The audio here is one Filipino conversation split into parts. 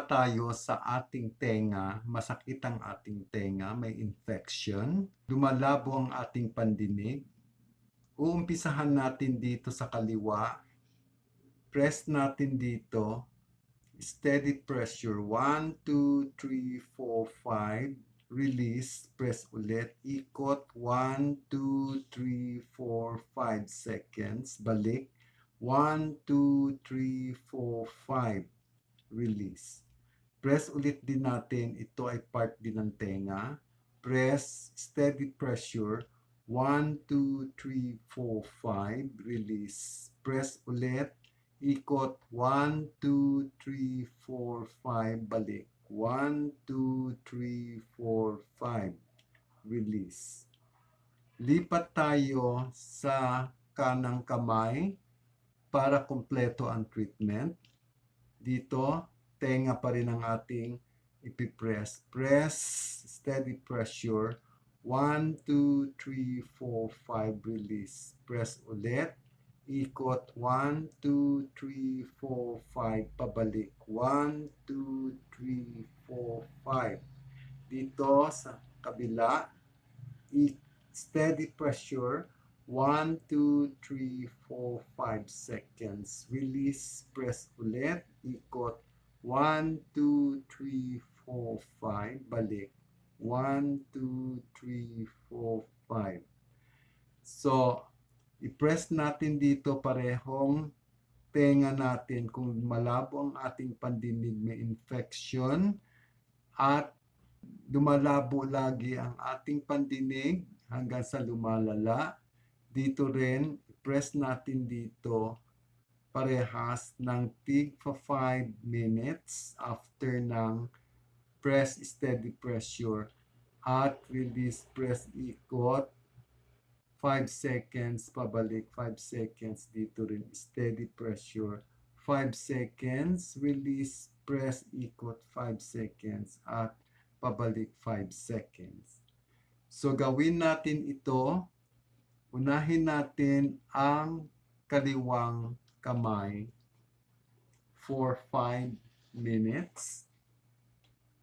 tayo sa ating tenga, masakit ang ating tenga, may infection, lumalabo ang ating pandinig. Uumpisahan natin dito sa kaliwa. Press natin dito. Steady pressure. 1, 2, 3, 4, 5. Release. Press ulit. Ikot. 1, 2, 3, 4, 5 seconds. Balik. 1, 2, 3, 4, 5 release. Press ulit din natin, ito ay part din ng tenga. Press, steady pressure, 1, 2, 3, 4, 5, release. Press ulit, ikot, 1, 2, 3, 4, 5, balik. 1, 2, 3, 4, 5, release. Lipat tayo sa kanang kamay para kumpleto ang treatment dito, tenga pa rin ang ating ipipress. Press, steady pressure. 1, 2, 3, 4, 5, release. Press ulit. Ikot. 1, 2, 3, 4, 5, pabalik. 1, 2, 3, 4, 5. Dito sa kabila, steady pressure. 1, 2, 3, 4, 5 seconds. Release, press ulit, ikot. 1, 2, 3, 4, 5, balik. 1, 2, 3, 4, 5. So, i-press natin dito parehong tenga natin kung malabo ang ating pandinig may infection at lumalabo lagi ang ating pandinig hanggang sa lumalala dito rin, press natin dito parehas ng tig for 5 minutes after ng press steady pressure at release press ikot. 5 seconds pabalik 5 seconds dito rin steady pressure. 5 seconds release press ikot 5 seconds at pabalik 5 seconds. So gawin natin ito. Unahin natin ang kaliwang kamay for 5 minutes.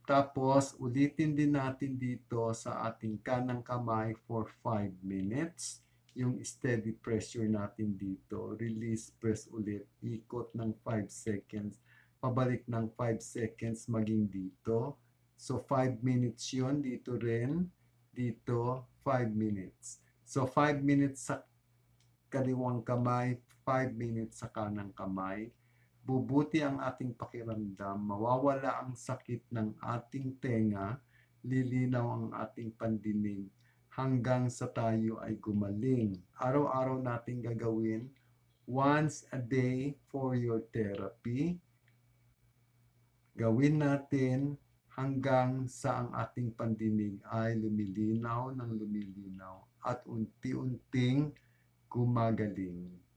Tapos, ulitin din natin dito sa ating kanang kamay for 5 minutes. Yung steady pressure natin dito. Release, press ulit. Ikot ng 5 seconds. Pabalik ng 5 seconds maging dito. So, 5 minutes yon Dito rin. Dito, 5 minutes. So, 5 minutes sa kaliwang kamay, 5 minutes sa kanang kamay. Bubuti ang ating pakiramdam, mawawala ang sakit ng ating tenga, lilinaw ang ating pandinig hanggang sa tayo ay gumaling. Araw-araw natin gagawin once a day for your therapy. Gawin natin hanggang sa ang ating pandinig ay lumilinaw ng lumilinaw at unti-unting gumagaling.